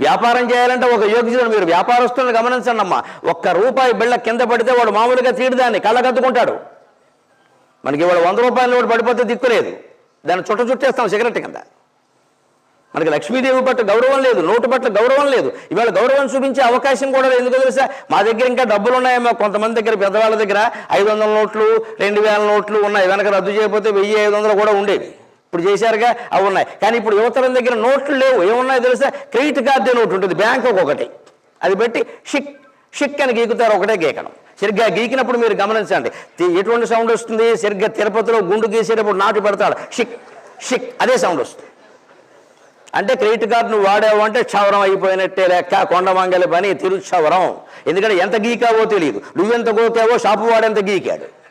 వ్యాపారం చేయాలంటే ఒక యోగ్యుడు మీరు వ్యాపారస్తులను గమనించండి అమ్మా. ఒక్క రూపాయి బిళ్ళ కింద పడితే వాడు మామూలుగా తీయడాన్ని కళ్ళకద్దుకుంటాడు మనకి వాడు వంద రూపాయలు నోటు పడిపోతే దిక్కులేదు దాన్ని చుట్ట చుట్టేస్తాం సిగరెట్ కింద. మనకి లక్ష్మీదేవి పట్ల గౌరవం లేదు నోటు పట్ల గౌరవం లేదు. ఇవాళ గౌరవం చూపించే అవకాశం కూడా లేదు. ఎందుకు తెలుసా? మా దగ్గర ఇంకా డబ్బులు ఉన్నాయేమో కొంతమంది దగ్గర పెద్దవాళ్ళ దగ్గర ఐదు వందల నోట్లు రెండు వేల నోట్లు ఉన్నాయి. వెనక రద్దు చేయకపోతే వెయ్యి ఐదు వందలు కూడా ఉండేవి. ఇప్పుడు చేశారుగా అవి ఉన్నాయి. కానీ ఇప్పుడు యువతరం దగ్గర నోట్లు లేవు. ఏమున్నాయో తెలుసా? క్రెడిట్ కార్డు నోటు ఉంటుంది. బ్యాంక్ ఒకటి. అది పెట్టి షిక్ షిక్ అని గీకుతారు. ఒకటే గీకడం. సరిగ్గా గీకినప్పుడు మీరు గమనించండి. ఎటువంటి సౌండ్ వస్తుంది? సరిగ్గా తిరుపతిలో గుండు గీసేటప్పుడు నాటు పెడతాడు. షిక్ షిక్ అదే సౌండ్ వస్తుంది. అంటే క్రెడిట్ కార్డు నువ్వు వాడావు అంటే క్షవరం అయిపోయినట్టే లెక్క. కొండమంగలి పని తిరుక్షవరం. ఎందుకంటే ఎంత గీకావో తెలియదు నువ్వెంత గోకావో షాపు వాడెంత గీకాడు.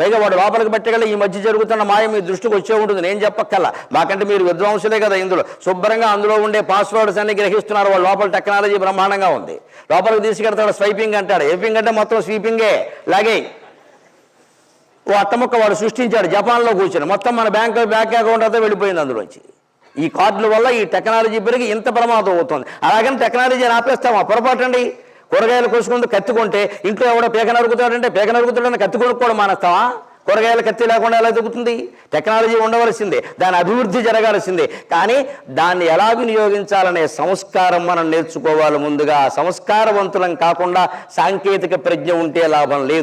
పైగా వాడు లోపలికి పెట్టగల ఈ మధ్య జరుగుతున్న మాయ మీ దృష్టికి వచ్చే ఉంటుంది. నేను చెప్పక్కల్లా మాకంటే మీరు విద్వాంసులే కదా ఇందులో. శుభ్రంగా అందులో ఉండే పాస్వర్డ్స్ అన్ని గ్రహిస్తున్నారు. వాళ్ళు లోపల టెక్నాలజీ బ్రహ్మాండంగా ఉంది. లోపలికి తీసుకెడతాడు స్వైపింగ్ అంటాడు. ఏపింగ్ అంటే మొత్తం స్వీపింగే లాగే ఓ అట్టముక్క వాడు సృష్టించాడు జపాన్లో కూర్చొని. మొత్తం మన బ్యాంక్ బ్యాంక్ అకౌంట్ అంతా వెళ్ళిపోయింది అందులోంచి. ఈ కార్డుల వల్ల ఈ టెక్నాలజీ పెరిగి ఇంత ప్రమాదం అవుతుంది. అలాగని టెక్నాలజీ ఆపేస్తామా? ఆ పొరపాటు అండి కూరగాయలు కోసుకుంటూ కత్తి కొంటే ఇంట్లో ఎవడో పేక నరుగుతాడంటే పేక నరుగుతాడని కత్తి కొనుక్కోవడం మానేస్తావా? కూరగాయల కత్తి లేకుండా ఎలా దిగుతుంది టెక్నాలజీ ఉండవలసిందే దాని అభివృద్ధి జరగాల్సిందే. కానీ దాన్ని ఎలా వినియోగించాలనే సంస్కారం మనం నేర్చుకోవాలి ముందుగా. సంస్కారవంతులం కాకుండా సాంకేతిక ప్రజ్ఞ ఉంటే లాభం లేదు.